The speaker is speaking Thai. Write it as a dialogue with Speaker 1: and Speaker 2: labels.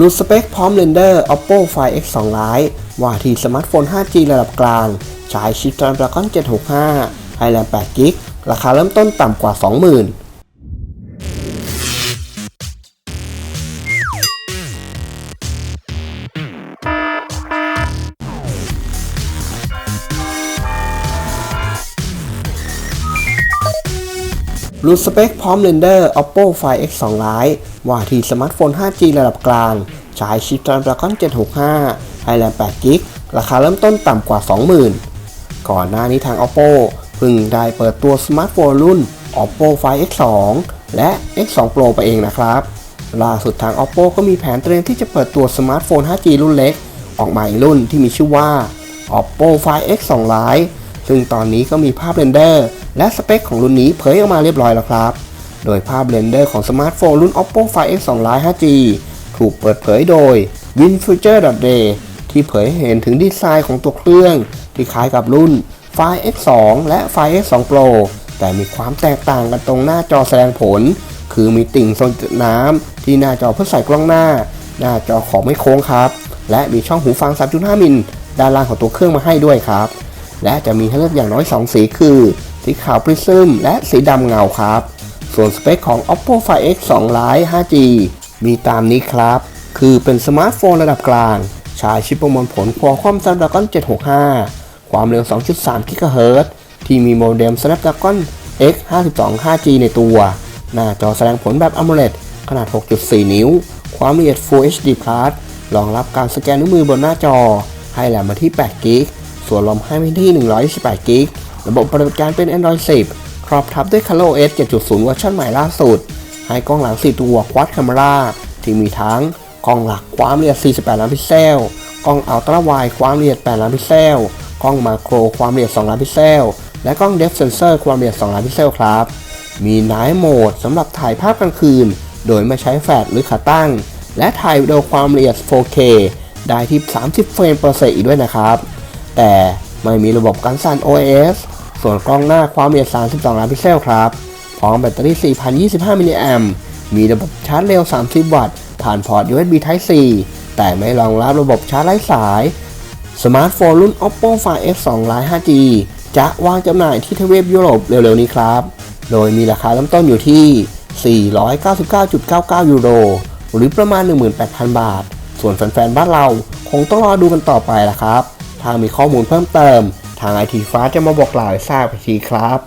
Speaker 1: รูดสเปคพร้อมเรนเดอร์ Oppo Find X 2 Lite ว่าที่สมาร์ทโฟน 5G ระดับกลางใช้ชิป Snapdragon 765ให้แรม8 g b ราคาเริ่มต้นต่ำกว่า 20,000 รูดสเปคพร้อมเรนเดอร์ Oppo Find X 2 Lite ว่าที่สมาร์ทโฟน 5G ระดับกลาง ใช้ชิป Snapdragon 765ให้แรม8 g b ราคาเริ่มต้นต่ำกว่า 20,000 ก่อนหน้านี้ทาง Oppo เพิ่งได้เปิดตัวสมาร์ทโฟนรุ่น Oppo Find X 2และ X 2 Pro ไปเองนะครับ ล่าสุดทาง Oppo ก็มีแผนเตรียมที่จะเปิดตัวสมาร์ทโฟน 5G รุ่นเล็ก ออกมาอีกรุ่นที่มีชื่อว่า Oppo Find X 2 Lite ซึ่งตอนนี้ก็มีภาพเรนเดอร์ และสเปคของรุ่นนี้เผยออกมาเรียบร้อยแล้วครับ โดยภาพเรนเดอร์ของสมาร์ทโฟนรุ่น Oppo Find X 2 Lite 5G ถูกเปิดเผยโดย WinFuture.day ที่เผยเห็นถึงดีไซน์ของตัวเครื่อง ที่คล้ายกับรุ่น Find X2 และ Find X2 Pro แต่มีความแตกต่างกันตรงหน้าจอแสดงผล คือมีติ่งโซนจุดน้ำที่หน้าจอเพื่อใส่กล้องหน้า หน้าจอของไม่โค้งครับ และมีช่องหูฟัง 3.5 มิลด้านล่างของตัวเครื่องมาให้ด้วยครับ และจะมีให้เลือกอย่างน้อย 2 สีคือ สีขาวปริซึมและสีดำเงาครับ ส่วนสเปคของ Oppo Find X 2 Lite 5G มีตามนี้ครับ คือเป็นสมาร์ทโฟนระดับกลาง ใช้ชิปประมวลผล Qualcomm Snapdragon 765 ความเร็ว 2.3 GHz ที่มีโมเด็ม Snapdragon X 52 5G ในตัว หน้าจอแสดงผลแบบ AMOLED ขนาด 6.4 นิ้ว ความละเอียด Full HD Plus รองรับการสแกนนิ้วมือบนหน้าจอ ให้แรมมาที่8 g b ส่วนรอมให้มาที่128 g b ระบบปฏิบัติการเป็น Android 10 ครอบทับด้วย ColorOS 7.0 เวอร์ชันใหม่ล่าสุด ให้กล้องหลัง 4 ตัว Quad Camera ที่มีทั้งกล้องหลักความละเอียด 48 ล้านพิกเซล กล้องอัลตร้าไวด์ความละเอียด 8 ล้านพิกเซล กล้องมาโครความละเอียด 2 ล้านพิกเซล และกล้อง Depth Sensor ความละเอียด 2 ล้านพิกเซลครับ มี Night Mode สำหรับถ่ายภาพกลางคืน โดยไม่ใช้แฟลชหรือขาตั้ง และถ่ายวิดีโอความละเอียด 4K ได้ที่ 30 เฟรมเปอร์เซกอีกด้วยนะครับ แต่ไม่มีระบบการสั่น OS ส่วนกล้องหน้าความละเอียด 32 ล้านพิกเซลครับ พร้อมแบตเตอรี่ 4,025 มิลลิแอมมีระบบชาร์จเร็ว 30 วัตต์ ผ่านพอร์ต USB Type C แต่ไม่รองรับระบบชาร์จไร้สาย สมาร์ทโฟนรุ่น Oppo Find X 2 Lite 5G จะวางจำหน่ายที่ทวีปยุโรปเร็วๆนี้ครับ โดยมีราคาเริ่มต้นอยู่ที่ 499.99 ยูโร หรือประมาณ 18,000 บาท ส่วนแฟนๆ บ้านเราคงต้องรอดูกันต่อไปละครับ ถ้ามีข้อมูลเพิ่มเติม ทางไอทีฟ้าจะมาบอกกล่าวให้ทราบอีกทีครับ